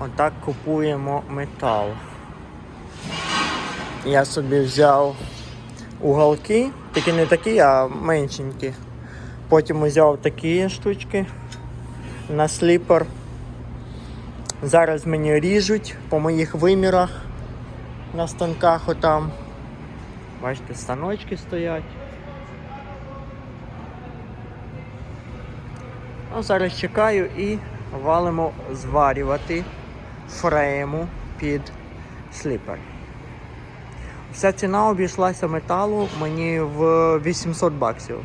Отак купуємо метал. Я собі взяв уголки, тільки не такі, а меншенькі. Потім взяв такі штучки на сліпер. Зараз мені ріжуть по моїх вимірах на станках отам. Бачите, станочки стоять. А зараз чекаю і валимо зварювати фрейму під сліпер. Вся ціна обійшлася металу мені в 800 баксів.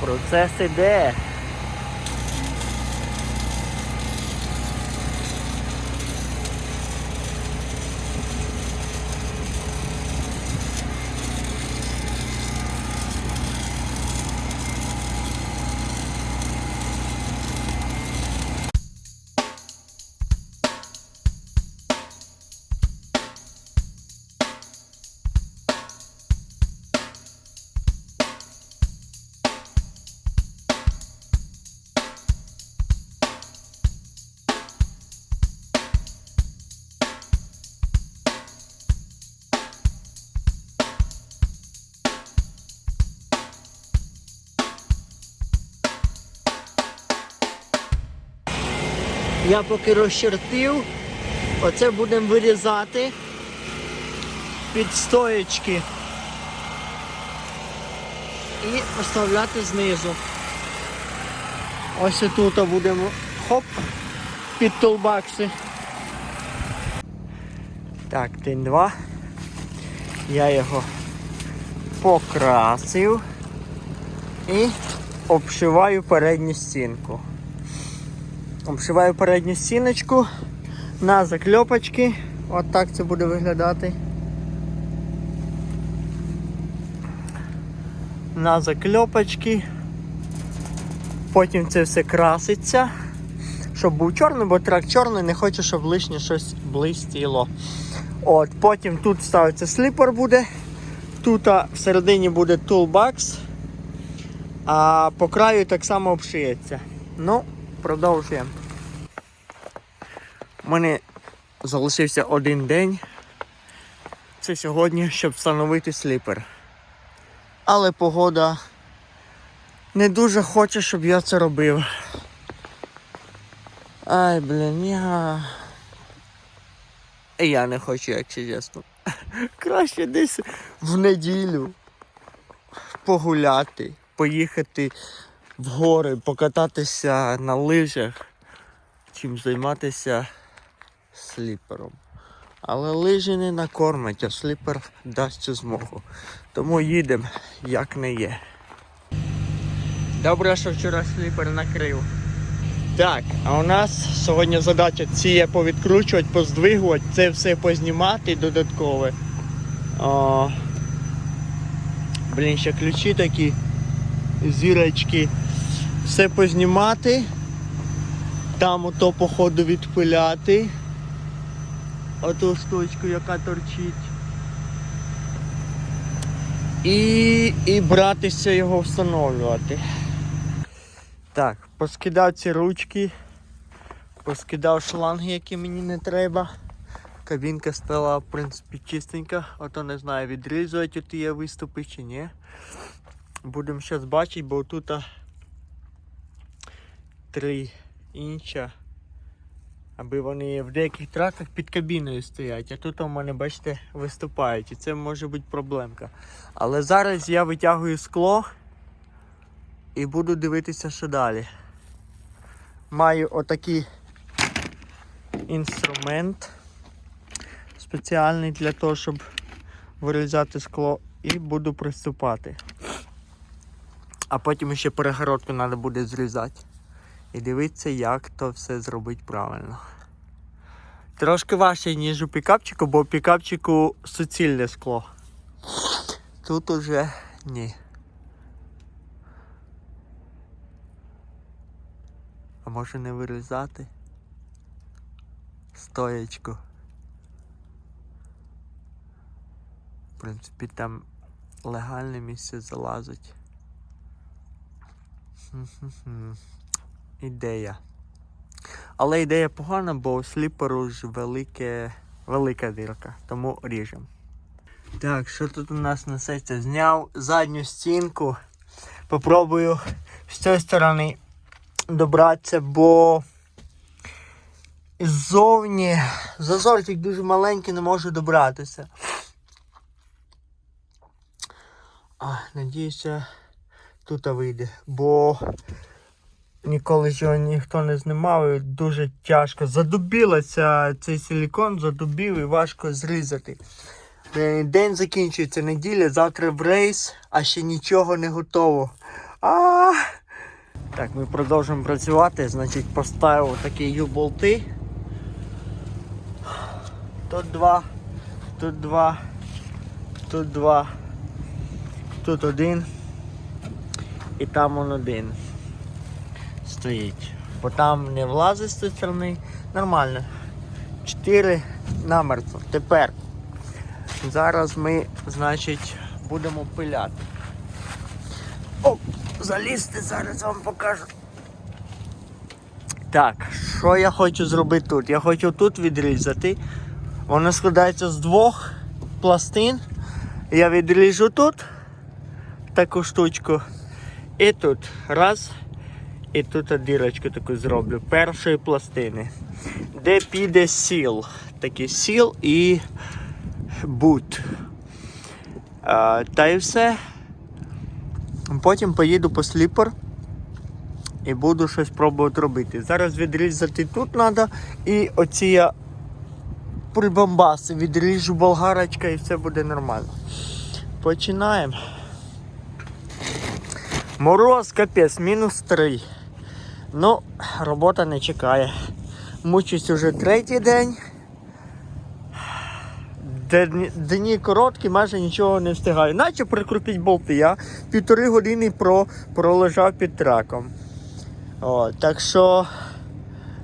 Процес іде. Я поки розчертив, оце будемо вирізати під стоєчки і вставляти знизу. Ось тут будемо хоп під толбакси. Так, день два. Я його покрасив і обшиваю передню стінку. Обшиваю передню стіночку на закльопочки. От так це буде виглядати. На закльопочки. Потім це все краситься. Щоб був чорний, бо трак чорний, не хочу, щоб лишнє щось блистіло. От, Потім тут ставиться сліпер буде. Тут всередині буде toolbox, а по краю так само обшиється. Ну, продовжуємо. У мене залишився один день. Це сьогодні, щоб встановити сліпер. Але погода не дуже хоче, щоб я це робив. Ай, блін, я. Я не хочу, якщо чесно. Краще десь в неділю погуляти, поїхати в гори, покататися на лижах, чим займатися сліпером. Але лижі не накормить, а сліпер дасть цю змогу. Тому їдемо, як не є. Добре, що вчора сліпер накрив. Так, а у нас сьогодні задача ці повідкручувати, поздвигувати, це все познімати додаткове. О, блін, ще ключі такі, зірочки. Все познімати. Там ото походу відпиляти. Оту штучку, яка торчить. І, і братися його встановлювати. Так, поскидав ці ручки, поскидав шланги, які мені не треба. Кабінка стала, в принципі, чистенька, ото не знаю, відрізувати ті виступи чи ні. Будемо зараз бачити, бо тут три інча, аби вони в деяких траках під кабіною стоять, а тут у мене, бачите, виступають. І це може бути проблемка. Але зараз я витягую скло і буду дивитися, що далі. Маю отакий інструмент спеціальний для того, щоб вирізати скло і буду приступати. А потім ще перегородку треба буде зрізати. І дивитися, як то все зробити правильно. Трошки важче, ніж у пікапчику, бо у пікапчику суцільне скло. Тут уже ні. А може не вирізати? стоячку. В принципі, там легальне місце залазить. Ідея. Але ідея погана, бо у сліперу ж велике, велика дірка, тому ріжемо. Так, що тут у нас несеться? Зняв задню стінку. Попробую з цієї сторони добратися, бо ззовні зазорчик дуже маленький, не можу добратися. А, надіюся, тут вийде, бо ніколи ж його ніхто не знімав і дуже тяжко. Задубілося цей силікон, задубів і важко зрізати. Е, День закінчується неділя, завтра в рейс, а ще нічого не готово. А! Так, ми продовжуємо працювати. Значить, поставив такі ю-болти. Тут два, тут два, тут два, тут один. І там он один стоїть. Бо там не влазить з цієї сторони. Нормально. Чотири намертво. Тепер. Зараз ми, значить, будемо пиляти. Оп, залізти, зараз вам покажу. Так, що я хочу зробити тут? Я хочу тут відрізати. Воно складається з двох пластин. Я відріжу тут таку штучку. І тут. Раз. І тут дірочку таку зроблю. Першої пластини. Де піде сіл. Такий сіл і бут. А, та й все. Потім поїду по сліпер і буду щось пробувати робити. Зараз відрізати тут треба і оці я прибамбаси відріжу болгарочка і все буде нормально. Починаємо. Мороз капець, мінус 3. Ну, робота не чекає. Мучусь уже третій день. Дні, короткі, майже нічого не встигаю. Наче прикрутить болти. Я півтори години про, пролежав під траком. О, так що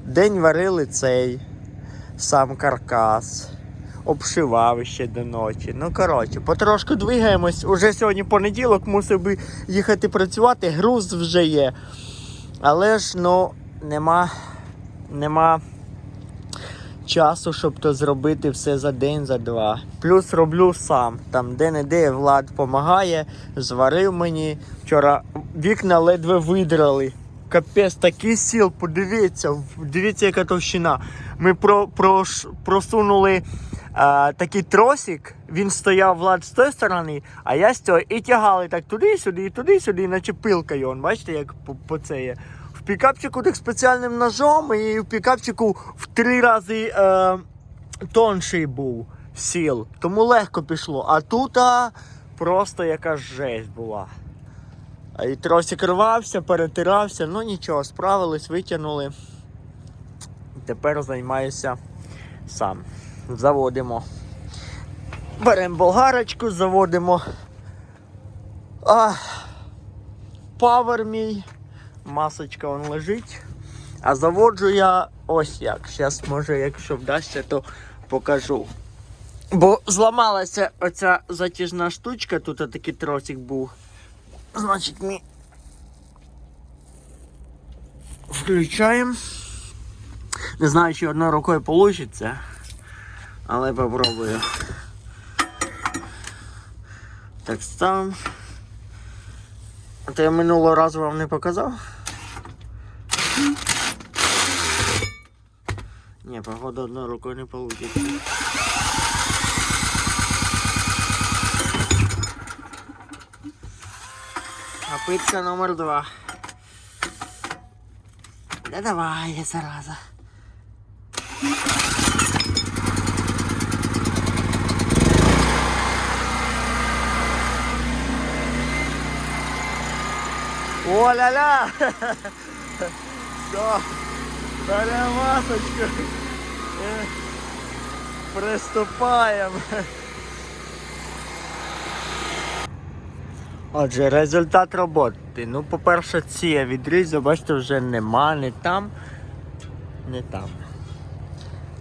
день варили цей сам каркас, обшивав ще до ночі. Ну, коротше, потрошку двигаємось. Уже сьогодні понеділок, мусив би їхати працювати, груз вже є. Але ж ну, нема, нема часу, щоб то зробити все за день, за два. Плюс роблю сам. Там де-не-де Влад допомагає, зварив мені. Вчора вікна ледве видрали. Капець, такий сіл, подивіться, дивіться, яка товщина. Ми про, про, просунули а, такий тросик, він стояв Влад з тої сторони, а я з цієї і тягали так туди-сюди, і туди-сюди, наче пилка його. Бачите, як по, по це є. В пікапчику так спеціальним ножом, і в пікапчику в три рази е, тонший був сіл. Тому легко пішло. А тут а, просто якась жесть була. І тросик рвався, перетирався, ну нічого, справились, витягнули. Тепер займаюся сам. Заводимо. Беремо болгарочку, заводимо. А, павер мій. Масочка вон лежить. А заводжу я ось як. Зараз, може, якщо вдасться, то покажу. Бо зламалася оця затяжна штучка, тут такий тросик був. Значить, ми включаємо. Не знаю, чи одною рукою вийде, але попробую. Так, ставимо. А то я минулого разу вам не показав? Ні, походу одною рукою не вийде. Попытка номер два. Да давай, зараза. О-ля-ля! Все, берем масочку. Е, Приступаємо. Отже, результат роботи. Ну, по-перше, ці я відрізав, бачите, вже нема, не там, не там.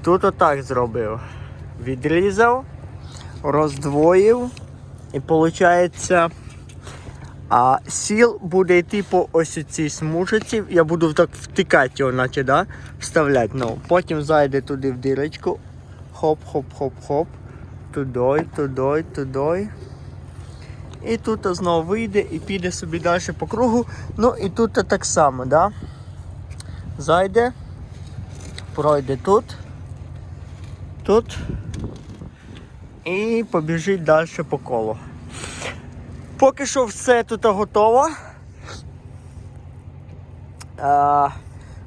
Тут отак зробив. Відрізав, роздвоїв і виходить. А сіл буде йти по ось цій смужиці. Я буду так втикати його, наче, да? вставляти. Ну, потім зайде туди в дирочку. Хоп-хоп-хоп-хоп. Тудой, тудой, тудой. І тут знову вийде і піде собі далі по кругу. Ну і тут так само, да? Зайде, пройде тут, тут і побіжить далі по колу. Поки що все тут готово. А,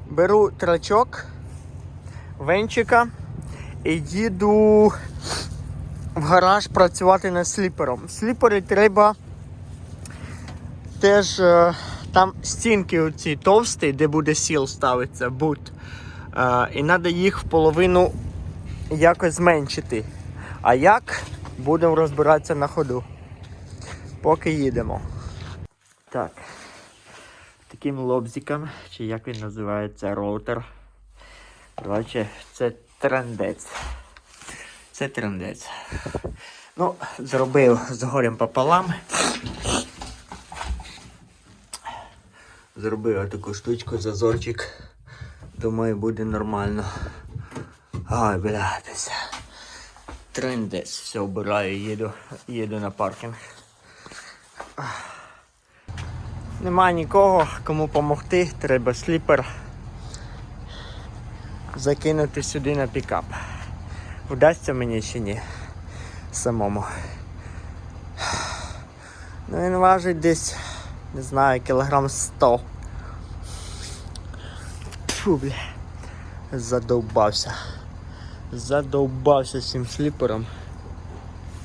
беру трачок, венчика і їду в гараж працювати над сліпером. Сліпери треба теж е, там стінки оці товсті, де буде сіл ставитися, бут. Е, і треба їх в половину якось зменшити. А як будемо розбиратися на ходу. Поки їдемо. Так. Таким лобзиком, чи як він називається, роутер. Коротше, це трендець. Це трендець. Ну, зробив з горем пополам. Зробив таку штучку, зазорчик. Думаю, буде нормально. Ай, блядь. Трендець. Все, обираю, їду, їду на паркінг. Нема нікого, кому допомогти, треба сліпер закинути сюди на пікап. Вдасться мені чи ні самому. Ну він важить десь, не знаю, кілограм 100. Фу, бля. Задовбався. Задовбався цим сліпером.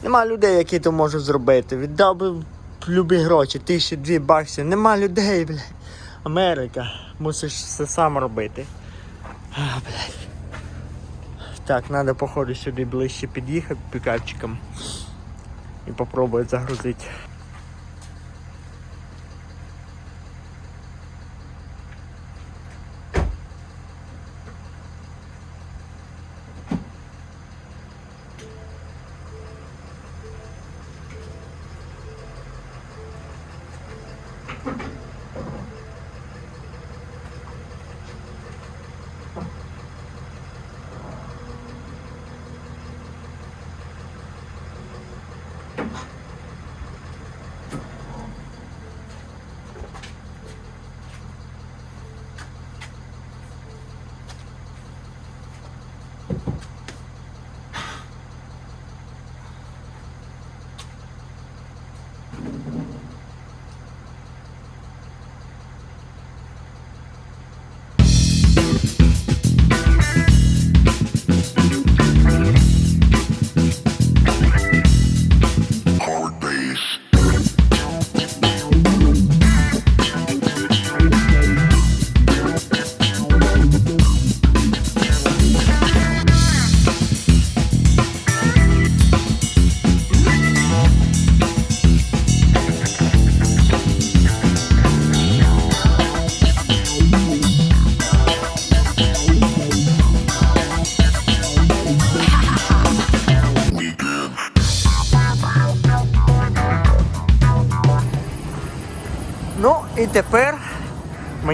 Нема людей, які то можуть зробити. Віддав би любі гроші, тисячі дві баксів. Нема людей, блядь. Америка. Мусиш все сам робити. А, блядь. Так, треба походу сюди ближче під'їхати пікапчиком і попробувати загрузити.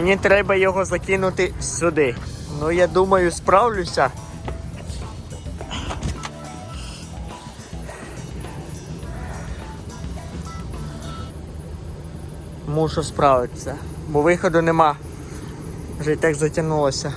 Мені треба його закинути сюди. Ну я думаю, справлюся. Мушу справитися, бо виходу нема. Вже і так затягнулося.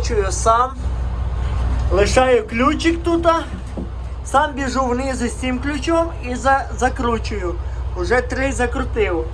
Закручую сам. Лишаю ключик тут. Сам біжу вниз із цим ключом і за, закручую. Уже три закрутив.